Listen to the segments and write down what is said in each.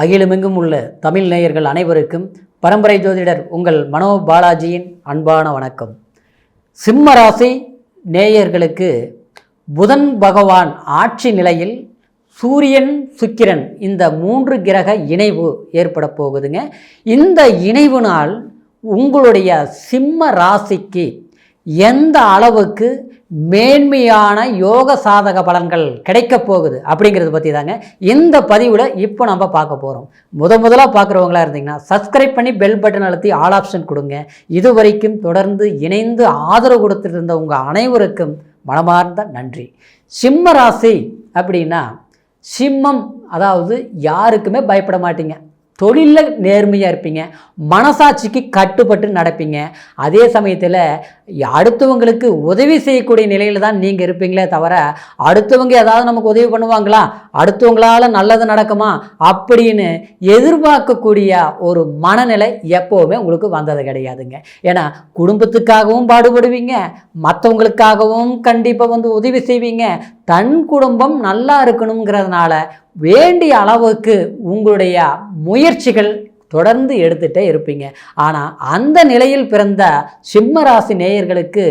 அகிலமெங்கும் உள்ள தமிழ் நேயர்கள் அனைவருக்கும் பரம்பரை ஜோதிடர் உங்கள் மனோ பாலாஜியின் அன்பான வணக்கம். சிம்ம ராசி நேயர்களுக்கு புதன் பகவான் ஆட்சி நிலையில் சூரியன் சுக்கிரன் இந்த மூன்று கிரக இணைவு ஏற்பட போகுதுங்க. இந்த இணைவுனால் உங்களுடைய சிம்ம ராசிக்கு எந்த அளவுக்கு மேன்மையான யோக சாதக பலன்கள் கிடைக்க போகுது அப்படிங்கிறத பற்றி தாங்க இந்த பதிவில் இப்போ நம்ம பார்க்க போகிறோம் முத முதலாக பார்க்குறவங்களா இருந்தீங்கன்னா சப்ஸ்கிரைப் பண்ணி பெல் பட்டன் அழுத்தி ஆல் ஆப்ஷன் கொடுங்க. இது வரைக்கும் தொடர்ந்து இணைந்து ஆதரவு கொடுத்துட்டு இருந்த உங்கள் அனைவருக்கும் மனமார்ந்த நன்றி. சிம்ம ராசி அப்படின்னா சிம்மம் அதாவது யாருக்குமே பயப்பட மாட்டீங்க. தொழிலில் நேர்மையாக இருப்பீங்க. மனசாட்சிக்கு கட்டுப்பட்டு நடப்பீங்க. அதே சமயத்தில் அடுத்தவங்களுக்கு உதவி செய்யக்கூடிய நிலையில் தான் நீங்கள் இருப்பீங்களே தவிர அடுத்தவங்க ஏதாவது நமக்கு உதவி பண்ணுவாங்களா? அடுத்தவங்களால நல்லது நடக்குமா? அப்படின்னு எதிர்பார்க்கக்கூடிய ஒரு மனநிலை எப்போவுமே உங்களுக்கு வந்தது கிடையாதுங்க. ஏன்னா குடும்பத்துக்காகவும் பாடுபடுவீங்க. மற்றவங்களுக்காகவும் கண்டிப்பாக வந்து உதவி செய்வீங்க. தன் குடும்பம் நல்லா இருக்கணுங்கிறதுனால வேண்டிய அளவுக்கு உங்களுடைய முயற்சிகள் தொடர்ந்து எடுத்துகிட்டே இருப்பீங்க. ஆனால் அந்த நிலையில் பிறந்த சிம்ம ராசி நேயர்களுக்கு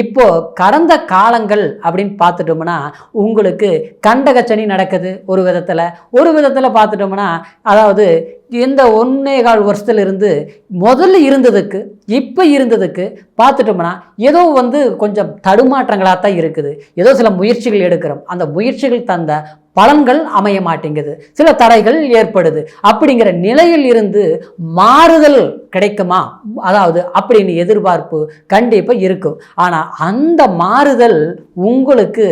இப்போது கடந்த காலங்கள் அப்படின்னு பார்த்துட்டோம்னா உங்களுக்கு கண்டகச்சனி நடக்குது ஒரு விதத்தில். ஒரு விதத்தில் பார்த்துட்டோம்னா அதாவது இந்த ஒன்னே கால் வருஷத்துல இருந்து முதல்ல இருந்ததுக்கு இப்போ இருந்ததுக்கு பார்த்துட்டோம்னா ஏதோ வந்து கொஞ்சம் தடுமாற்றங்களாக தான் இருக்குது. ஏதோ சில முயற்சிகள் எடுக்கிறோம். அந்த முயற்சிகள் தந்த பலன்கள் அமைய மாட்டேங்குது. சில தடைகள் ஏற்படுது. அப்படிங்கிற நிலையில் இருந்து மாறுதல் கிடைக்குமா? அதாவது அப்படின்னு எதிர்பார்ப்பு கண்டிப்பாக இருக்கும். ஆனால் அந்த மாறுதல் உங்களுக்கு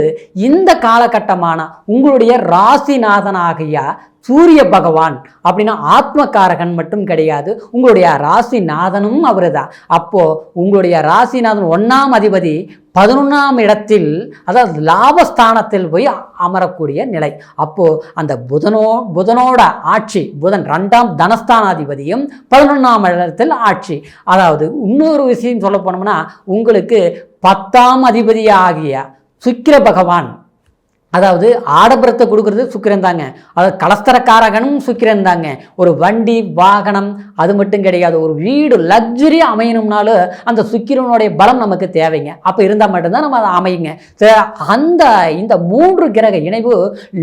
இந்த காலகட்டமான உங்களுடைய ராசிநாதனாகிய சூரிய பகவான் அப்படின்னா ஆத்மகாரகன் மட்டும் கிடையாது. உங்களுடைய ராசிநாதனும் அவர் தான் அப்போது உங்களுடைய ராசிநாதன் ஒன்றாம் அதிபதி பதினொன்றாம் இடத்தில் அதாவது லாபஸ்தானத்தில் போய் அமரக்கூடிய நிலை. அப்போது அந்த புதனோ புதனோட ஆட்சி புதன் ரெண்டாம் தனஸ்தானாதிபதியும் பதினொன்றாம் இடத்தில் ஆட்சி. அதாவது இன்னொரு விஷயம் சொல்ல போனோம்னா உங்களுக்கு பத்தாம் அதிபதியாகிய சுக்கிர பகவான் அதாவது ஆடம்பரத்தை கொடுக்கறது சுக்கிரன் தாங்க. அதாவது கலஸ்தரக்காரகனும் சுக்கிரன் தாங்க. ஒரு வண்டி வாகனம் அது மட்டும் கிடையாது. ஒரு வீடு லக்ஸுரி அமையணும்னாலும் அந்த சுக்கிரனுடைய பலம் நமக்கு தேவைங்க. அப்போ இருந்தால் மட்டும்தான் நம்ம அதை அமையுங்க. அந்த இந்த மூன்று கிரக இணைவு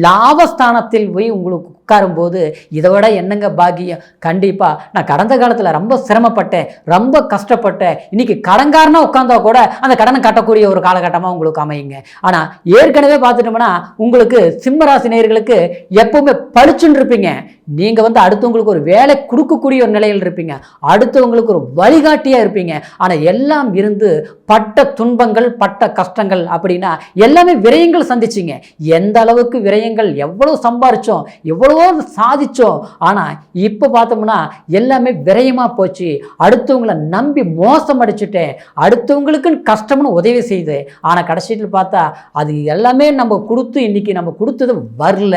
லாபஸ்தானத்தில் போய் உங்களுக்கு உட்காரும்போது இதை விட என்னங்க பாக்கியம்? கண்டிப்பாக நான் கடந்த காலத்தில் ரொம்ப சிரமப்பட்டேன். ரொம்ப கஷ்டப்பட்டேன். இன்னைக்கு கடன்காரனாக உட்காந்தா கூட அந்த கடனை கட்டக்கூடிய ஒரு காலகட்டமாக உங்களுக்கு அமையுங்க. ஆனால் ஏற்கனவே பார்த்துட்டோம்னா உங்களுக்கு சிம்மராசி நேர்களுக்கு எப்பவுமே பளிச்சுன்னு இருப்பீங்க. நீங்கள் வந்து அடுத்தவங்களுக்கு ஒரு வேலை கொடுக்கக்கூடிய ஒரு நிலையில் இருப்பீங்க. அடுத்தவங்களுக்கு ஒரு வழிகாட்டியாக இருப்பீங்க. ஆனால் எல்லாம் இருந்து பட்ட துன்பங்கள் பட்ட கஷ்டங்கள் அப்படின்னா எல்லாமே விரயங்கள் சந்திச்சிங்க. எந்த அளவுக்கு விரயங்கள் எவ்வளோ சம்பாரிச்சோம் எவ்வளவோ சாதிச்சோம் ஆனால் இப்போ பார்த்தோம்னா எல்லாமே விரயமாக போச்சு. அடுத்தவங்கள நம்பி மோசம் அடிச்சுட்டேன் அடுத்தவங்களுக்குன்னு கஷ்டம்னு உதவி செய்து ஆனால் கடைசியில் பார்த்தா அது எல்லாமே நம்ம கொடுத்து இன்னைக்கு நம்ம கொடுத்தது வரல.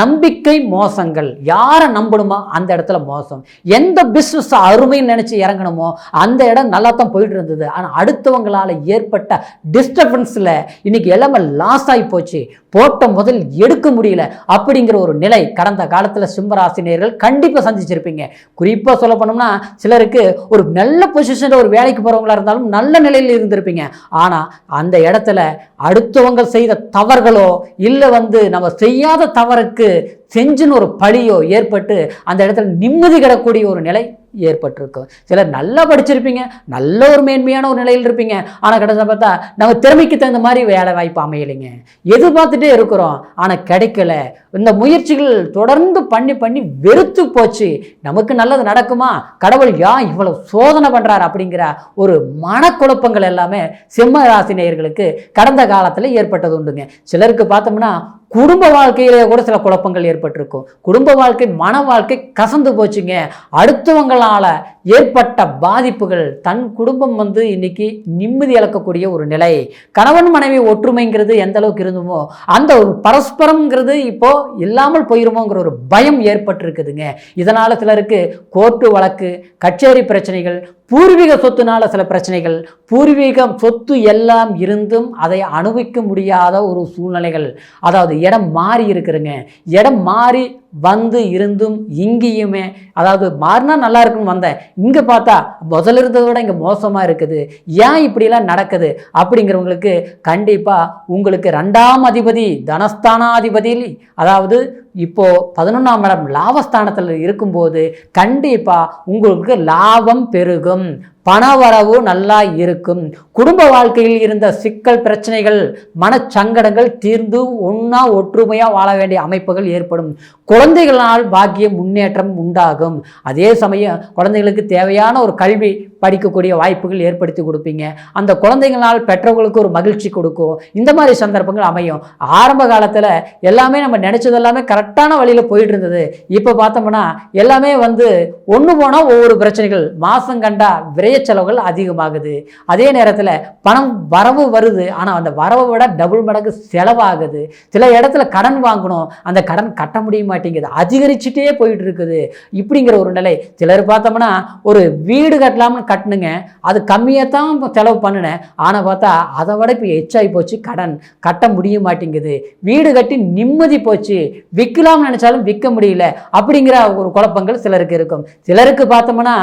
நம்பிக்கை மோசங்கள். யாரை நம்பணுமோ அந்த இடத்துல மோசம். எந்த பிஸ்னஸ் அருமைன்னு நினச்சி இறங்கணுமோ அந்த இடம் நல்லா தான் போயிட்டு இருந்தது ஆனால் அடுத்தவங்களால் ஏற்பட்ட டிஸ்டர்பன்ஸில் இன்னைக்கு எல்லாமே லாஸ் ஆகி போச்சு. போட்ட முதல் எடுக்க முடியல அப்படிங்கிற ஒரு நிலை கடந்த காலத்தில் சிம்மராசினியர்கள் கண்டிப்பாக சந்திச்சிருப்பீங்க. குறிப்பாக சொல்ல போனோம்னா சிலருக்கு ஒரு நல்ல பொசிஷனில் ஒரு வேலைக்கு போகிறவங்களா இருந்தாலும் நல்ல நிலையில் இருந்திருப்பீங்க. ஆனால் அந்த இடத்துல அடுத்தவங்க செய்த தவறுகளோ இல்லை வந்து நம்ம செய்யாத தவறுக்கு செஞ்சுன்னு ஒரு பழியோ ஏற்பட்டு அந்த இடத்துல நிம்மதி கிடக்கூடிய ஒரு நிலை ஏற்பட்டிருக்கும். சிலர் நல்லா படிச்சிருப்பீங்க நல்ல ஒரு மேன்மையான ஒரு நிலையில் இருப்பீங்க. ஆனால் கடைசியில் பார்த்தா நம்ம திறமைக்கு தகுந்த மாதிரி வேலை வாய்ப்பு அமையலைங்க. எதிர்பார்த்துட்டே இருக்கிறோம் ஆனால் கிடைக்கல. இந்த முயற்சிகள் தொடர்ந்து பண்ணி பண்ணி வெறுத்து போச்சு. நமக்கு நல்லது நடக்குமா? கடவுள் ஏன் இவ்வளவு சோதனை பண்ணுறாரு அப்படிங்கிற ஒரு மனக்குழப்பங்கள் எல்லாமே சிம்ம ராசி நேயர்களுக்கு கடந்த காலத்தில் ஏற்பட்டது உண்டுங்க. சிலருக்கு பார்த்தோம்னா குடும்ப வாழ்க்கையிலே கூட சில குழப்பங்கள் ஏற்பட்டிருக்கும். குடும்ப வாழ்க்கை மன வாழ்க்கை கசந்து போச்சுங்க. அடுத்தவங்களால ஏற்பட்ட பாதிப்புகள் தன் குடும்பம் வந்து இன்னைக்கு நிம்மதி இழக்கக்கூடிய ஒரு நிலை. கணவன் மனைவி ஒற்றுமைங்கிறது எந்த அளவுக்கு இருந்துமோ அந்த ஒரு பரஸ்பரம்ங்கிறது இப்போ இல்லாமல் போயிருமோங்கிற ஒரு பயம் ஏற்பட்டிருக்குதுங்க. இதனால் சிலருக்கு கோர்ட்டு வழக்கு கச்சேரி பிரச்சனைகள் பூர்வீக சொத்துனால சில பிரச்சனைகள் பூர்வீகம் சொத்து எல்லாம் இருந்தும் அதை அனுபவிக்க முடியாத ஒரு சூழ்நிலைகள். அதாவது இடம் மாறி இருக்கிறங்க இடம் மாறி வந்து இருந்தும் இங்கேயுமே அதாவது மாறினா நல்லா இருக்குன்னு வந்தேன். இங்கே பார்த்தா முதல்ல இருந்ததை விட இங்கே மோசமாக இருக்குது. ஏன் இப்படிலாம் நடக்குது? அப்படிங்கிறவங்களுக்கு கண்டிப்பாக உங்களுக்கு ரெண்டாம் அதிபதி தனஸ்தானாதிபதி அதாவது இப்போ பதினொன்றாம் இடம் லாபஸ்தானத்தில் இருக்கும்போது கண்டிப்பாக உங்களுக்கு லாபம் பெருகும். பணவரவு நல்லா இருக்கும். குடும்ப வாழ்க்கையில் இருந்த சிக்கல் பிரச்சனைகள் மனச்சங்கடங்கள் தீர்ந்து ஒன்றா ஒற்றுமையாக வாழ வேண்டிய அமைப்புகள் ஏற்படும். குழந்தைகளால் பாக்கிய முன்னேற்றம் உண்டாகும். அதே சமயம் குழந்தைகளுக்கு தேவையான ஒரு கல்வி படிக்கக்கூடிய வாய்ப்புகள் ஏற்படுத்தி கொடுப்பீங்க. அந்த குழந்தைகளால் பெற்றவர்களுக்கு ஒரு மகிழ்ச்சி கொடுக்கும். இந்த மாதிரி சந்தர்ப்பங்கள் அமையும். ஆரம்ப காலத்தில் எல்லாமே நம்ம நினச்சதெல்லாமே கரெக்ட் கரெக்டான வழியில் போயிட்டு இருந்தது இப்போ பார்த்தோம்னா எல்லாமே வந்து ஒன்று போனால் ஒவ்வொரு பிரச்சனைகள் மாதம் கண்டா விரைய செலவுகள் அதிகமாகுது. அதே நேரத்தில் பணம் வரவு வருது. ஆனால் அந்த வரவை விட டபுள் மடங்கு செலவாகுது. சில இடத்துல கடன் வாங்கணும். அந்த கடன் கட்ட முடிய மாட்டேங்குது. அதிகரிச்சுட்டே போயிட்டு இருக்குது இப்படிங்கிற ஒரு நிலை. சிலர் பார்த்தோம்னா ஒரு வீடு கட்டலாம்னு கட்டணுங்க அது கம்மியாக தான் செலவு பண்ணினேன் ஆனால் பார்த்தா அதை விட இப்போ எச்சாகி போச்சு கடன். கட்ட முடிய மாட்டேங்குது. வீடு கட்டி நிம்மதி போச்சு. விக் விற்கலாம்னு நினச்சாலும் விற்க முடியல அப்படிங்கிற ஒரு குழப்பங்கள் சிலருக்கு இருக்கும். சிலருக்கு பார்த்தோம்னா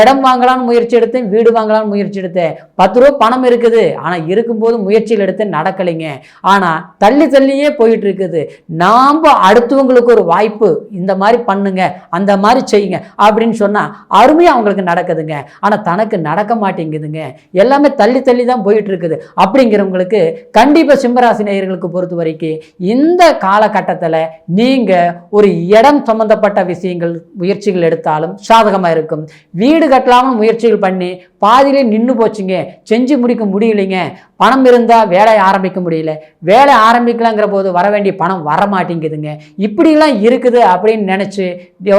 இடம் வாங்கலாம்னு முயற்சி எடுத்தேன் வீடு வாங்கலாம்னு முயற்சி எடுத்தேன். பத்து ரூபா பணம் இருக்குது. ஆனால் இருக்கும்போது முயற்சியில் எடுத்து நடக்கலைங்க. ஆனால் தள்ளி தள்ளியே போயிட்டு இருக்குது நாம் அடுத்தவங்களுக்கு ஒரு வாய்ப்பு இந்த மாதிரி பண்ணுங்க அந்த மாதிரி செய்யுங்க அப்படின்னு சொன்னால் அருமையாக அவங்களுக்கு நடக்குதுங்க. ஆனால் தனக்கு நடக்க மாட்டேங்குதுங்க. எல்லாமே தள்ளி தள்ளி தான் போயிட்டு இருக்குது அப்படிங்கிறவங்களுக்கு கண்டிப்பாக சிம்மராசி நேயர்களுக்கு பொறுத்த வரைக்கும் இந்த காலகட்டத்தில் நீங்கள் ஒரு இடம் சம்மந்தப்பட்ட விஷயங்கள் முயற்சிகள் எடுத்தாலும் சாதகமாக இருக்கும். வீடு கட்டலாம்னு முயற்சிகள் பண்ணி பாதியிலே நின்று போச்சுங்க. செஞ்சு முடிக்க முடியலைங்க. பணம் இருந்தால் வேலையை ஆரம்பிக்க முடியல. வேலை ஆரம்பிக்கலாங்கிற போது வர வேண்டிய பணம் வர மாட்டேங்குதுங்க இப்படிலாம் இருக்குது அப்படின்னு நினச்சி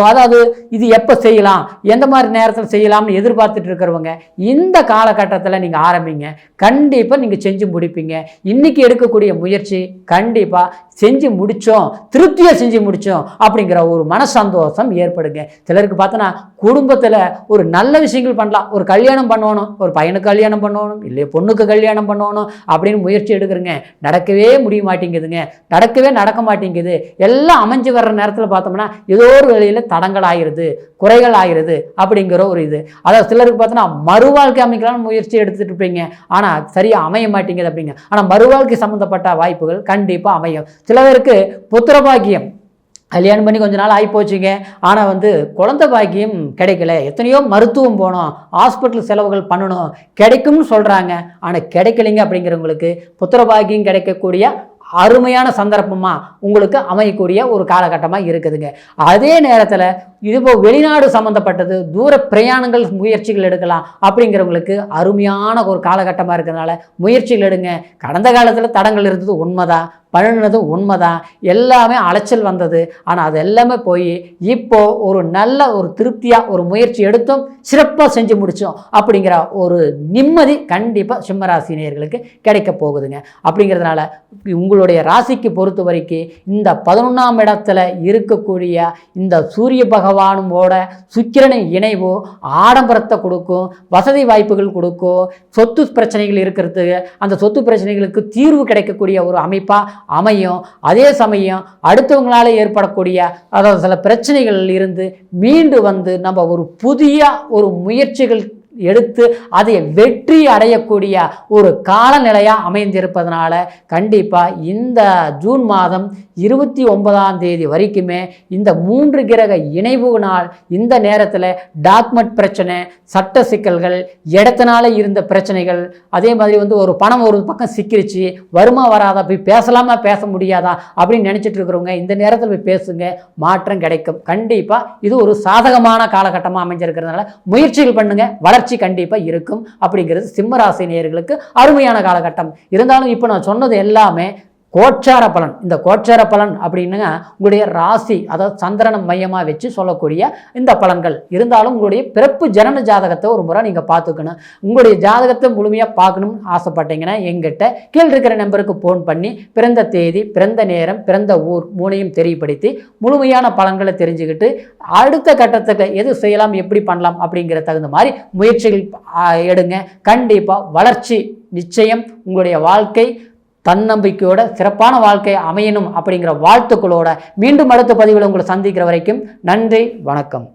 அதாவது இது எப்போ செய்யலாம்? எந்த மாதிரி நேரத்தில் செய்யலாம்னு எதிர்பார்த்துட்டு இருக்கிறவங்க இந்த காலகட்டத்தில் நீங்கள் ஆரம்பிங்க. கண்டிப்பாக நீங்கள் செஞ்சு முடிப்பீங்க. இன்றைக்கி எடுக்கக்கூடிய முயற்சி கண்டிப்பாக செஞ்சு முடித்தோம் திருப்தியாக செஞ்சு முடித்தோம் அப்படிங்கிற ஒரு மன சந்தோஷம் ஏற்படுங்க. சிலருக்கு பார்த்தோன்னா குடும்பத்தில் ஒரு நல்ல விஷயங்கள் பண்ணலாம். ஒரு கல்யாணம் பண்ணணும் ஒரு பையனுக்கு கல்யாணம் பண்ணணும் இல்லை பொண்ணுக்கு கல்யாணம் பண்ணணும் அப்படின்னு முயற்சி எடுக்கிறேங்க. நடக்கவே முடிய மாட்டேங்குதுங்க. நடக்கவே நடக்க மாட்டேங்குது. எல்லாம் அமைஞ்சு வர்ற நேரத்தில் பார்த்தோம்னா ஏதோ ஒரு வேலையில் தடங்கள் ஆகிருது குறைகள் ஆகிருது அப்படிங்கிற ஒரு இது. அதாவது சிலருக்கு பார்த்தோன்னா மறுவாழ்க்கை அமைக்கலாம்னு முயற்சி எடுத்துட்டு இருப்பீங்க. ஆனால் சரியாக அமைய மாட்டேங்குது அப்படிங்க. ஆனால் மறுவாழ்க்கை சம்மந்தப்பட்ட வாய்ப்புகள் கண்டிப்பாக அமையும். சில பேருக்கு புத்திரபாக்கியம் கல்யாணம் பண்ணி கொஞ்ச நாள் ஆகி போச்சுங்க ஆனால் வந்து குழந்தை பாக்கியம் கிடைக்கல. எத்தனையோ மருத்துவம் போனோம். ஹாஸ்பிட்டல் செலவுகள் பண்ணணும். கிடைக்கும்னு சொல்கிறாங்க ஆனால் கிடைக்கலைங்க அப்படிங்கிறவங்களுக்கு புத்திர பாக்கியம் கிடைக்கக்கூடிய அருமையான சந்தர்ப்பமாக உங்களுக்கு அமையக்கூடிய ஒரு காலகட்டமாக இருக்குதுங்க. அதே நேரத்தில் இது வெளிநாடு சம்மந்தப்பட்டது தூர பிரயாணங்கள் முயற்சிகள் எடுக்கலாம் அப்படிங்கிறவங்களுக்கு அருமையான ஒரு காலகட்டமாக இருக்கிறதுனால முயற்சிகள் எடுங்க. கடந்த காலத்தில் தடங்கள் இருந்தது உண்மைதான் பண்ணினதும் உண்மைதான் எல்லாமே அலைச்சல் வந்தது. ஆனால் அது எல்லாமே போய் இப்போ ஒரு நல்ல ஒரு திருப்தியாக ஒரு முயற்சி எடுத்தோம் சிறப்பாக செஞ்சு முடித்தோம் அப்படிங்கிற ஒரு நிம்மதி கண்டிப்பாக சிம்மராசினியர்களுக்கு கிடைக்க போகுதுங்க. அப்படிங்கிறதுனால உங்களுடைய ராசிக்கு பொறுத்த வரைக்கும் இந்த பதினொன்றாம் இடத்துல இருக்கக்கூடிய இந்த சூரிய பகவானுமோட சுக்கிரனை இணைவோ ஆடம்பரத்தை கொடுக்கும் வசதி வாய்ப்புகள் கொடுக்கும் சொத்து பிரச்சனைகள் இருக்கிறது அந்த சொத்து பிரச்சனைகளுக்கு தீர்வு கிடைக்கக்கூடிய ஒரு அமைப்பாக அமையும். அதே சமயம் அடுத்தவங்களால ஏற்படக்கூடிய அதாவது சில பிரச்சனைகள் இருந்து மீண்டு வந்து நம்ம ஒரு புதிய ஒரு முயற்சிகள் எடுத்து அதை வெற்றி அடையக்கூடிய ஒரு காலநிலையாக அமைந்திருப்பதனால கண்டிப்பாக இந்த ஜூன் மாதம் இருபத்தி ஒன்பதாம் தேதி வரைக்குமே இந்த மூன்று கிரக இணைவுனால் இந்த நேரத்தில் டாக்குமெண்ட் பிரச்சனை சட்ட சிக்கல்கள் இடத்தினால இருந்த பிரச்சனைகள் அதே மாதிரி வந்து ஒரு பணம் ஒரு பக்கம் சிக்கிருச்சு வருமா வராதா போய் பேசலாமா பேச முடியாதா அப்படின்னு நினச்சிட்டு இருக்கிறவங்க இந்த நேரத்தில் போய் பேசுங்க மாற்றம் கிடைக்கும். கண்டிப்பாக இது ஒரு சாதகமான காலகட்டமாக அமைஞ்சிருக்கிறதுனால முயற்சிகள் பண்ணுங்க வளர்ச்சி கண்டிப்பாக இருக்கும் அப்படிங்கிறது சிம்மராசினியர்களுக்கு அருமையான காலகட்டம். இருந்தாலும் இப்போ நான் சொன்னது எல்லாமே கோச்சார பலன். இந்த கோச்சார பலன் அப்படின்னுங்க உங்களுடைய ராசி அதாவது சந்திரனை மையமாக வச்சு சொல்லக்கூடிய இந்த பலன்கள். இருந்தாலும் உங்களுடைய பிறப்பு ஜனன ஜாதகத்தை ஒரு முறை நீங்கள் பார்த்துக்கணும். உங்களுடைய ஜாதகத்தை முழுமையாக பார்க்கணும்னு ஆசைப்பட்டீங்கன்னா எங்கிட்ட கீழ் இருக்கிற நம்பருக்கு ஃபோன் பண்ணி பிறந்த தேதி பிறந்த நேரம் பிறந்த ஊர் மூணையும் தெரியப்படுத்தி முழுமையான பலன்களை தெரிஞ்சுக்கிட்டு அடுத்த கட்டத்துக்கு எது செய்யலாம் எப்படி பண்ணலாம் அப்படிங்கிற தகுந்த மாதிரி முயற்சிகள் எடுங்க. கண்டிப்பாக வளர்ச்சி நிச்சயம் உங்களுடைய வாழ்க்கை தன்னம்பிக்கையோட சிறப்பான வாழ்க்கை அமையணும் அப்படிங்கிற வாழ்த்துக்களோட மீண்டும் அடுத்த பதிவில் உங்களை சந்திக்கிற வரைக்கும் நன்றி வணக்கம்.